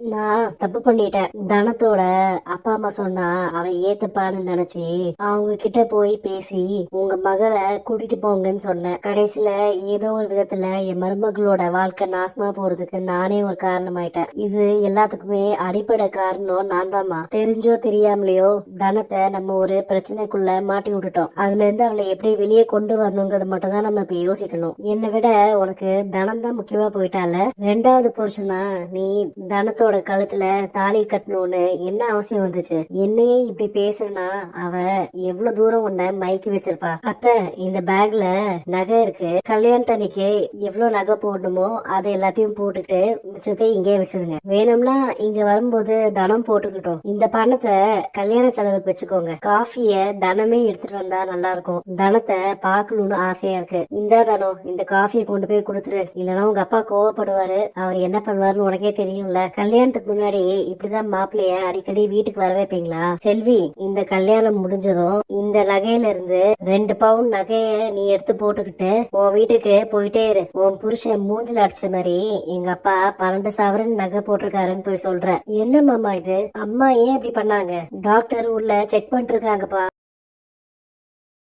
நான் தப்பு பண்ணிட்டேன். தனத்தோட அப்பா அம்மா சொன்னா அவன் ஏத்துப்பான்னு நினைச்சு அவங்க கிட்ட போய் பேசி உங்க மகளை கூட்டிட்டு போங்கன்னு சொன்னேன். கடைசியில ஏதோ ஒரு விதத்துல என் மருமகளோட வாழ்க்கை நாசமா போறதுக்கு நானே ஒரு காரணமாயிட்டேன். இது எல்லாத்துக்குமே அடிப்படை காரணம் நான் தாம்மா தெரிஞ்சோ தெரியாமலையோ தனத்தை நம்ம ஒரு பிரச்சனைக்குள்ள மாட்டி விட்டுட்டோம். அதுல இருந்து அவளை எப்படி வெளியே கொண்டு வரணுங்கிறது மட்டும் தான் நம்ம இப்ப யோசிக்கணும். என்னை விட உனக்கு தனம் தான் முக்கியமா போயிட்டால. ரெண்டாவது புருஷனா நீ தனத்தோட கழுத்துல தாலி கட்டணும்னு என்ன அவசியம் வந்துச்சு? என்னையே இப்படி பேசுனா அவ எவ்வளவு தூரம் உன்னை மயக்கி வச்சிருப்பா? அத்த இந்த பேக்ல நகை இருக்கு. கல்யாணத்தன்னைக்கு எவ்வளவு நகை போடணுமோ அதை எல்லாத்தையும் போட்டுட்டு மிச்சத்தை இங்கே வச்சிருங்க. வேணும்னா இங்க வரும்போது தனம் போட்டுக்கிட்டோம். இந்த பணத்தை கல்யாண செலவுக்கு வச்சுக்கோங்க. காஃபிய தனமே எடுத்துட்டு வந்தா நல்லா இருக்கும் தனத்தை பார்க்கணும்னு ஆசையா இருக்கு. இந்த தனம் இந்த காஃபியை கொண்டு போய் கொடுத்துரு. இல்லைன்னா உங்க அப்பா கோவப்படுவாரு. அவர் என்ன பண்ணுவாருன்னு உனக்கே தெரியும்ல. கல்யாணம் கல்யாணத்துக்கு முன்னாடி இப்படிதான் மாப்பிள்ளைய அடிக்கடி வீட்டுக்கு வர வைப்பீங்களா? செல்வி இந்த கல்யாணம் முடிஞ்சதும் இந்த நகையில இருந்து ரெண்டு பவுன் நகைய நீ எடுத்து போட்டுக்கிட்டு உன் வீட்டுக்கு போயிட்டே இரு. உன் புருஷன் மூஞ்சில அடிச்ச மாதிரி எங்க அப்பா பன்னெண்டு சவரன் நகை போட்டிருக்காருன்னு போய் சொல்ற என்ன மாமா இது? அம்மா ஏன் இப்படி பண்ணாங்க? டாக்டர் உள்ள செக் பண்ணிட்டு இருக்காங்கப்பா.